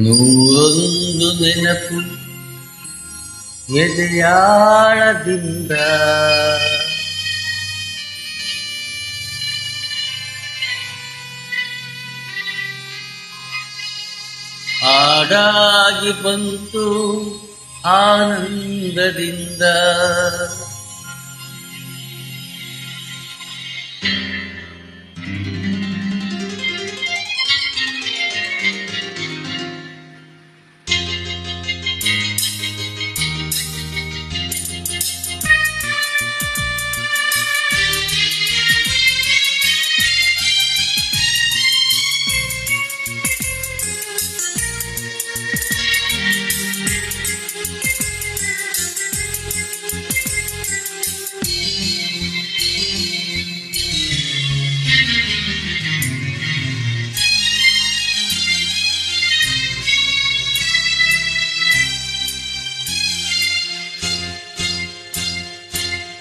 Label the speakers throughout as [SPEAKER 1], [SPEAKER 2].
[SPEAKER 1] ನೂರೊಂದು ನೆನಪು ಎದೆಯಾಳದಿಂದ ಹಾಡಾಗಿ ಬಂತು ಆನಂದದಿಂದ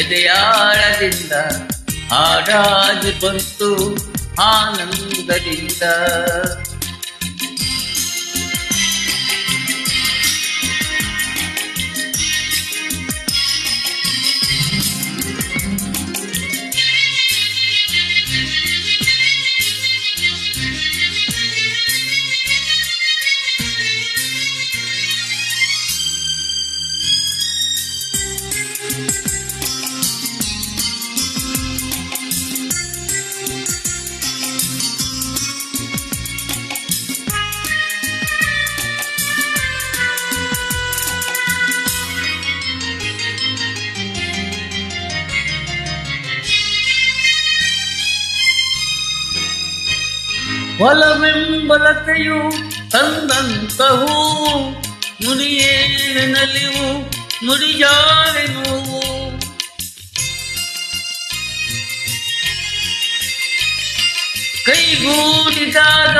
[SPEAKER 1] ಎದೆಯಾಳದಿಂದ ಹಾಡಾಗಿ ಬಂತು ಆನಂದದಿಂದ. ಒಲವೆಂಬಲತೆಯು ತಂದಂತಹೂ ನುಡಿಯೇನು ನಲಿವು ನುಡಿಜಾರೆ ಕೈಗೂಡಿದಾಗ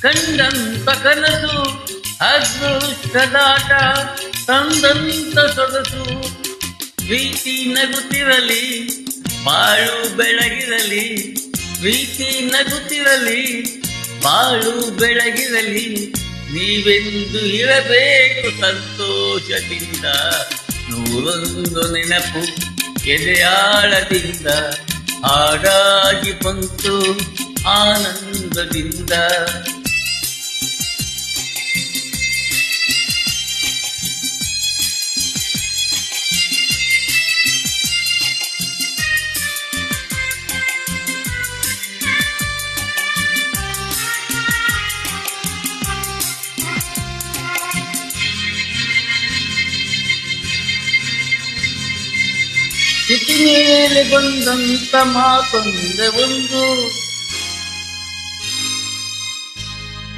[SPEAKER 1] ಕಂಡಂತ ಕನಸು, ಅದೃಷ್ಟದಾಟ ತಂದಂತ ಸೊಗಸು. ಪ್ರೀತಿ ನಗುತ್ತಿರಲಿ, ಬಾಳು ಬೆಳಗಿರಲಿ, ಪ್ರೀತಿ ನಗುತ್ತಿರಲಿ ಬಾಳು ಬೆಳಗಿರಲಿ ನೀವೆಂದು ಇರಬೇಕು ಸಂತೋಷದಿಂದ. ನೂರೊಂದು ನೆನಪು ಎದೆಯಾಳದಿಂದ ಹಾಡಾಗಿ ಬಂತು ಆನಂದದಿಂದ. ತುಟಿ ಮೇಲೆ ಬಂದಂತ ಮಾತೊಂದೆ ಒಂದು.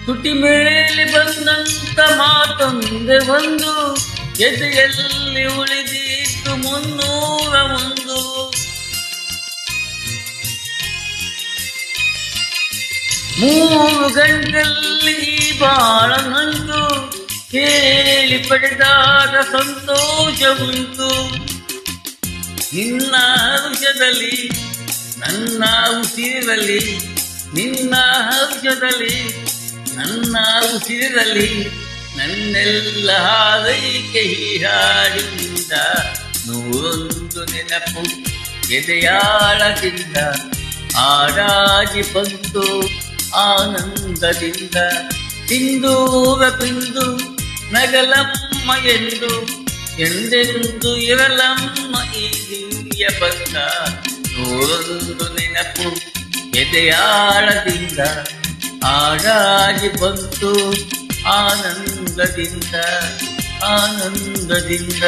[SPEAKER 1] ತುಟಿ ಮೇಲೆ ಬಂದಂತ ಮಾತೊಂದೆ ಒಂದು. ಎದೆಯಲ್ಲಿ ಉಳಿದಿತ್ತು ಮುನ್ನೂರ ಒಂದು. ಮೂರು ಗಂಟಲ್ಲಿ ಈ ಬಾಳ ನಂದು. ಕೇಳಿ ಪಡೆದಾದ ಸಂತೋಷ ಉಂಟು ನಿನ್ನ ಔಷಧದಲ್ಲಿ ನನ್ನ ಉಸಿರಲ್ಲಿ ನಿನ್ನ ಔಷಧದಲ್ಲಿ ನನ್ನ ಉಸಿರಲ್ಲಿ ನನ್ನೆಲ್ಲ ಹಾರೈಕೆ ಹೀರಾಡಿಂದ ನೂರೊಂದು ನೆನಪು ಎದೆಯಾಳದಿಂದ ಆಡಾಗಿ ಬಂತು ಆನಂದದಿಂದ, ಸಿಂಧೂರ ಬಿಂದು ನಗಲಮ್ಮ ಎಂದು ಎಂದೆಂದು ಇರಲಮ್ಮ ಈ ದಿವ್ಯ ಬಂದ ನೂರೊಂದು ನೆನಪು ಎದೆಯಾಳದಿಂದ ಹಾಡಾಗಿ ಬಂತು ಆನಂದದಿಂದ ಆನಂದದಿಂದ.